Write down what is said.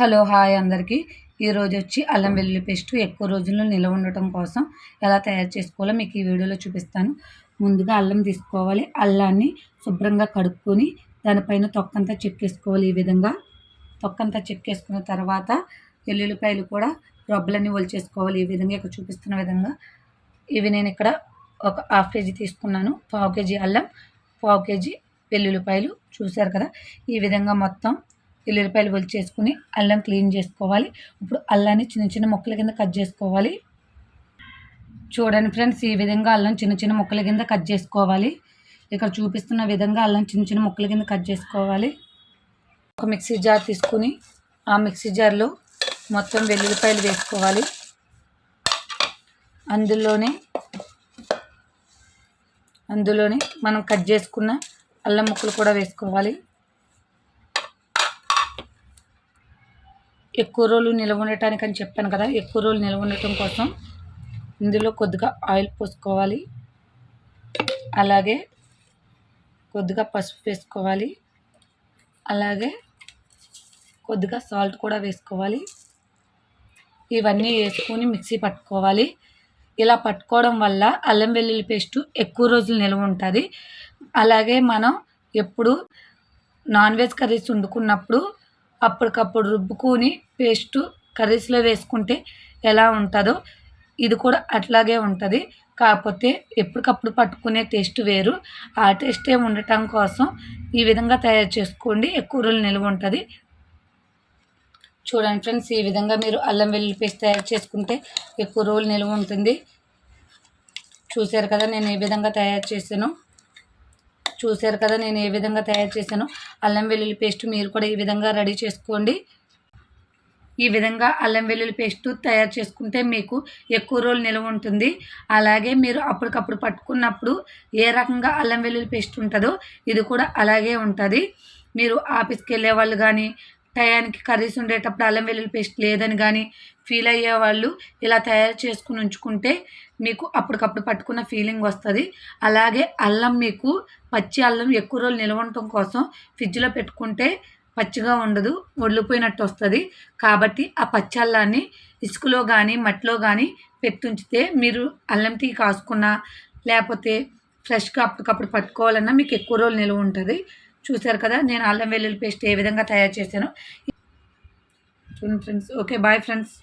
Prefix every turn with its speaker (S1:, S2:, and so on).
S1: Hello hi అందరికీ. ఈరోజు వచ్చి అల్లం వెల్లుల్లి పేస్ట్ ఎక్కువ రోజుల్లో నిల్వ ఉండటం కోసం ఎలా తయారు చేసుకోవాలో మీకు ఈ వీడియోలో చూపిస్తాను. ముందుగా అల్లం తీసుకోవాలి. అల్లాన్ని శుభ్రంగా కడుక్కొని దానిపైన తొక్కంతా చెక్కేసుకోవాలి ఈ విధంగా. తొక్కంతా చెక్కేసుకున్న తర్వాత వెల్లుల్లిపాయలు కూడా రొబ్బలన్నీ ఒలిచేసుకోవాలి ఈ విధంగా. ఇక్కడ చూపిస్తున్న విధంగా ఇవి నేను ఇక్కడ ఒక హాఫ్ కేజీ తీసుకున్నాను. పావు కేజీ అల్లం పావు కేజీ వెల్లుల్లిపాయలు. చూశారు కదా? ఈ విధంగా మొత్తం ఎల్లుల్లిపాయలు ఒలిచేసుకుని అల్లం క్లీన్ చేసుకోవాలి. ఇప్పుడు అల్లాన్ని చిన్న చిన్న ముక్కల కింద కట్ చేసుకోవాలి. చూడండి ఫ్రెండ్స్ ఈ విధంగా అల్లం చిన్న చిన్న ముక్కల కింద కట్ చేసుకోవాలి. ఇక్కడ చూపిస్తున్న విధంగా అల్లం చిన్న చిన్న ముక్కల కింద కట్ చేసుకోవాలి. ఒక మిక్సీ జార్ తీసుకుని ఆ మిక్సీ జార్లో మొత్తం వెల్లుల్లిపాయలు వేసుకోవాలి. అందులోనే అందులోనే మనం కట్ చేసుకున్న అల్లం ముక్కలు కూడా వేసుకోవాలి. ఎక్కువ రోజులు నిల్వ ఉండటానికి అని చెప్పాను కదా ఎక్కువ రోజులు నిల్వ ఉండటం కోసం ఇందులో కొద్దిగా ఆయిల్ పోసుకోవాలి. అలాగే కొద్దిగా పసుపు వేసుకోవాలి. అలాగే కొద్దిగా సాల్ట్ కూడా వేసుకోవాలి. ఇవన్నీ వేసుకొని మిక్సీ పట్టుకోవాలి. ఇలా పట్టుకోవడం వల్ల అల్లం వెల్లుల్లి పేస్ట్ ఎక్కువ రోజులు నిల్వ ఉంటుంది అలాగే మనం ఎప్పుడు నాన్ వెజ్ కర్రీస్ వండుకున్నప్పుడు అప్పటికప్పుడు రుబ్బుకొని పేస్ట్ కర్రీస్లో వేసుకుంటే ఎలా ఉంటుందో ఇది కూడా అట్లాగే ఉంటుంది. కాకపోతే ఎప్పటికప్పుడు పట్టుకునే టేస్ట్ వేరు. ఆ టేస్టే ఉండటం కోసం ఈ విధంగా తయారు చేసుకోండి. ఎక్కువ రోజులు నిల్వ ఉంటుంది. చూడండి ఫ్రెండ్స్ ఈ విధంగా మీరు అల్లం వెల్లుల్లి పేస్ట్ తయారు చేసుకుంటే ఎక్కువ రోజులు నిల్వ ఉంటుంది. చూశారు కదా నేను ఏ విధంగా తయారు చేశాను. చూశారు కదా నేను ఏ విధంగా తయారు చేశాను. అల్లం వెల్లుల్లి పేస్ట్ మీరు కూడా ఈ విధంగా రెడీ చేసుకోండి. ఈ విధంగా అల్లం వెల్లుల్లి పేస్ట్ తయారు చేసుకుంటే మీకు ఎక్కువ రోజులు నిల్వ ఉంటుంది. అలాగే మీరు అప్పటికప్పుడు పట్టుకున్నప్పుడు ఏ రకంగా అల్లం వెల్లుల్లి పేస్ట్ ఉంటుందో ఇది కూడా అలాగే ఉంటుంది. మీరు ఆఫీస్కి వెళ్ళే వాళ్ళు కానీ టయానికి కర్రీస్ ఉండేటప్పుడు అల్లం వెల్లుల్లి పేస్ట్ లేదని కానీ ఫీల్ అయ్యే వాళ్ళు ఇలా తయారు చేసుకుని ఉంచుకుంటే మీకు అప్పటికప్పుడు పట్టుకున్న ఫీలింగ్ వస్తుంది. అలాగే అల్లం మీకు పచ్చి అల్లం ఎక్కువ రోజులు నిల్వ ఉండటం కోసం ఫ్రిడ్జ్లో పెట్టుకుంటే పచ్చిగా ఉండదు వడ్లిపోయినట్టు వస్తుంది. కాబట్టి ఆ పచ్చి అల్లాన్ని ఇసుకలో కానీ మట్టిలో కానీ పెట్టుంచితే మీరు అల్లం టీ కాసుకున్న లేకపోతే ఫ్రెష్గా అప్పటికప్పుడు పట్టుకోవాలన్నా మీకు ఎక్కువ రోజులు నిల్వ ఉంటుంది. చూసారు కదా నేను అల్లం వెల్లుల్లి పేస్ట్ ఏ విధంగా తయారు చేశాను. చూడండి ఫ్రెండ్స్ ఓకే బాయ్ ఫ్రెండ్స్.